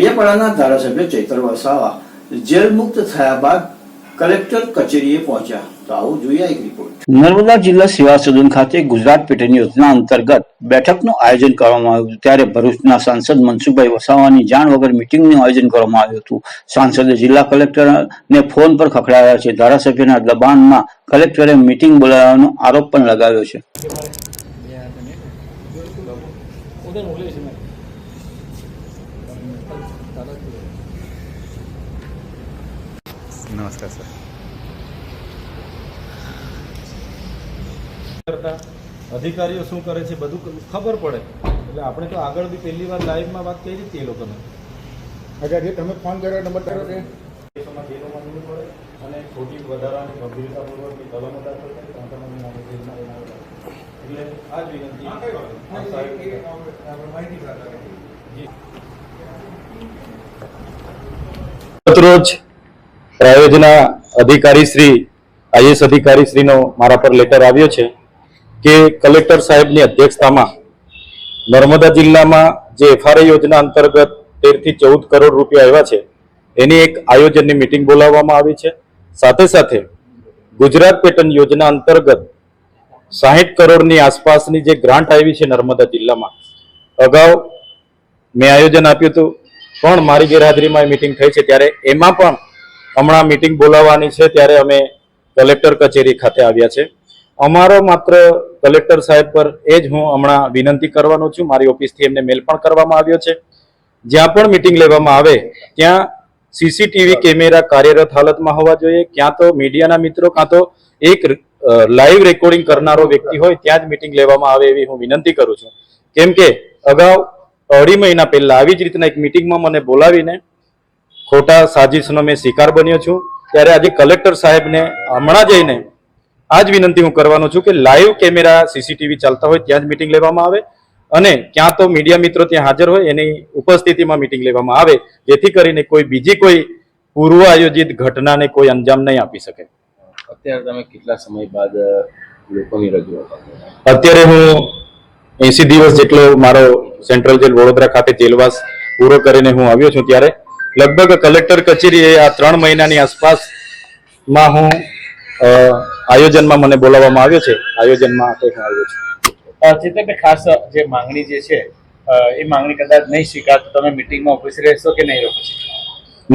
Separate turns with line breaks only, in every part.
ડેડિયાપાડાના ધારાસભ્ય ચૈતર વસાવા જેલ મુક્ત થયા બાદ કલેક્ટર કચેરીએ પહોંચ્યા. નર્મદા જિલ્લા સેવા સદન ખાતે ગુજરાત પેટર્ન યોજના અંતર્ગત બેઠકનું આયોજન કરવામાં આવ્યું ત્યારે ભરૂચના સાંસદ મનસુખભાઈ વસાવાની જાણ વગર મિટિંગનું આયોજન કરવામાં આવ્યું હતું. સાંસદે જિલ્લા કલેક્ટરને ફોન પર ખખડાયા છે. ધારાસભ્યના દબાણમાં કલેક્ટરે મિટિંગ બોલાવવાનો આરોપ પણ લગાવ્યો છે.
નમસ્કાર સર
કરતા અધિકારીઓ શું કરે છે બધું ખબર પડે એટલે આપણે તો આગળ બી પહેલી વાર લાઈવમાં વાત કરી હતી એ લોકોને
અચ્છા જે તમે ફોન કર્યો નંબર કર્યો છે
અને ખોટી વધારાની ગંભીરતાપૂર્વકની કલમો દાખલ. એટલે આ જ વિનંતી આ સાહેબ- જી.
રોજ પ્રાયોજના અધિકારી શ્રી આઈએસ અધિકારી શ્રીનો મારા પર લેટર આવ્યો છે કે કલેક્ટર સાહેબની અધ્યક્ષતામાં નર્મદા જિલ્લામાં જે એફઆરઆઈ યોજના અંતર્ગત તેરથી ચૌદ કરોડ રૂપિયા આવ્યા છે, એની એક આયોજનની મિટિંગ બોલાવવામાં આવી છે સાથે સાથે ગુજરાત પેટર્ન યોજના અંતર્ગત સાહીઠ કરોડની આસપાસની જે ગ્રાન્ટ આવી છે નર્મદા જિલ્લામાં, અગાઉ મેં આયોજન આપ્યું હતું પણ મારી ગેરહાજરીમાં મિટિંગ થઈ છે ત્યારે એમાં પણ હમણાં મિટિંગ બોલાવવાની છે ત્યારે અમે કલેક્ટર કચેરી ખાતે આવ્યા છે. અમારો માત્ર કલેક્ટર સાહેબ પર એ જ હું હમણાં વિનંતી કરવાનો છું. મારી ઓફિસથી એમને મેલ પણ કરવામાં આવ્યો છે. જ્યાં પણ મિટિંગ લેવામાં આવે, ત્યાં સીસીટીવી કેમેરા કાર્યરત હાલતમાં હોવા જોઈએ. ક્યાં તો મીડિયાના મિત્રો કાં તો એક લાઈવ રેકોર્ડિંગ કરનારો વ્યક્તિ હોય, ત્યાં જ મિટિંગ લેવામાં આવે એવી હું વિનંતી કરું છું. કેમ કે અગાઉ અઢી મહિના પહેલા આવી જ રીતના એક મિટિંગમાં મને બોલાવીને ખોટા સાજિશનો મેં શિકાર બન્યો છું. ત્યારે આજે કલેક્ટર સાહેબને હમણાં જઈને આ જ વિનંતી હું કરવાનો છું કે લાઈવ કેમેરા સીસીટીવી ચાલતા હોય ત્યાં જ મિટિંગ લેવામાં આવે અને ક્યાં તો મીડિયા મિત્રો ત્યાં હાજર હોય એની ઉપસ્થિતિમાં મિટિંગ લેવામાં આવે જેથી કરીને કોઈ બીજી કોઈ પૂર્વ આયોજિત ઘટનાને કોઈ અંજામ નહીં આપી શકે.
અત્યારે તમે કેટલા સમય બાદ લોકોની રજૂઆત
અત્યારે હું એસી દિવસ જેટલો મારો સેન્ટ્રલ જેલ વડોદરા ખાતે જેલવાસ પૂરો કરીને હું આવ્યો છું ત્યારે લગભગ કલેક્ટર કચેરીએ આ ત્રણ મહિનાની આસપાસમાં હું આયોજનમાં મને બોલાવવામાં આવ્યો છે. આયોજનમાં હું આવ્યો છું.
ચેતનભાઈ ખાસ જે માંગણી જે છે એ માંગણી કદાચ નહીં સ્વીકારતો તમે મિટિંગમાં ઉપસ્થિત રહેશો કે નહીં રહો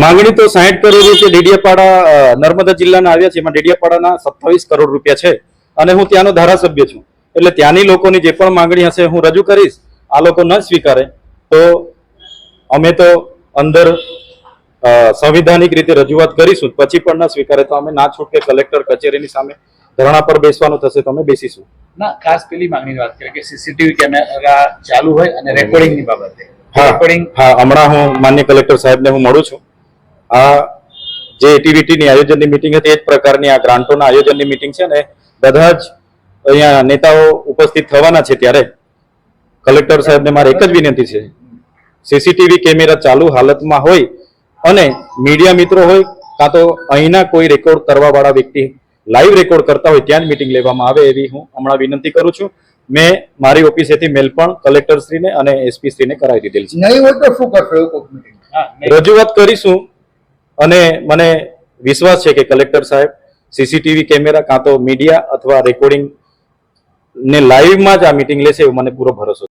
માંગણી તો સાહીઠ કરોડ રૂપિયા ડેડિયાપાડા નર્મદા જિલ્લાના આવ્યા છે. એમાં ડેડિયાપાડાના સત્તાવીસ કરોડ રૂપિયા છે. અને હું ત્યાંનો ધારાસભ્ય છું. એટલે ત્યાંની લોકોની જે પણ માંગણી હશે હું રજૂ કરીશ. આ લોકો ન સ્વીકારે. તો અમે તો અંદર સંવિધાનિક રીતે રજૂઆત કરીશું. પછી પણ ન સ્વીકારે તો અમે ના છૂટકે કલેક્ટર કચેરીની સામે ધરણા પર બેસવાનું થશે તો અમે બેસીશું.
ના ખાસ પેલી માંગણીની વાત કરીએ કે સીસીટીવી કેમેરા ચાલુ હોય અને રેકોર્ડિંગની બાબતે.
હા
રેકોર્ડિંગ
હા હમણાં હું માન્ય કલેક્ટર સાહેબને હું મળું છું. આ જે એટીવીટીની આયોજનની મિટિંગ હતી એ જ પ્રકારની આ ગ્રાન્ટોના આયોજનની મિટિંગ છે ને બધા જ અહીંયા નેતાઓ ઉપસ્થિત થવાના છે ત્યારે. કલેક્ટર સાહેબને મારે એક જ વિનંતી છે. સીસીટીવી કેમેરા ચાલુ હાલતમાં હોય અને મીડિયા મિત્રો હોય કાં તો અહીંના કોઈ રેકોર્ડ કરવા વાળા વ્યક્તિ લાઈવ રેકોર્ડ કરતા હોય ત્યાં જ મિટિંગ લેવામાં આવે એવી હું હમણાં વિનંતી કરું છું. મેં મારી ઓફિસેથી મેલ પણ કલેક્ટર શ્રીને અને એસપી શ્રીને કરાવી દીધેલ છે.
નહીં હોય તો શું કરશો.
રજૂઆત કરીશું અને મને વિશ્વાસ છે કે કલેક્ટર સાહેબ સીસીટીવી કેમેરા કાં તો મીડિયા અથવા રેકોર્ડિંગ ને લાઈવમાં જ આ મિટિંગ લેશે એવો મને પૂરો ભરોસો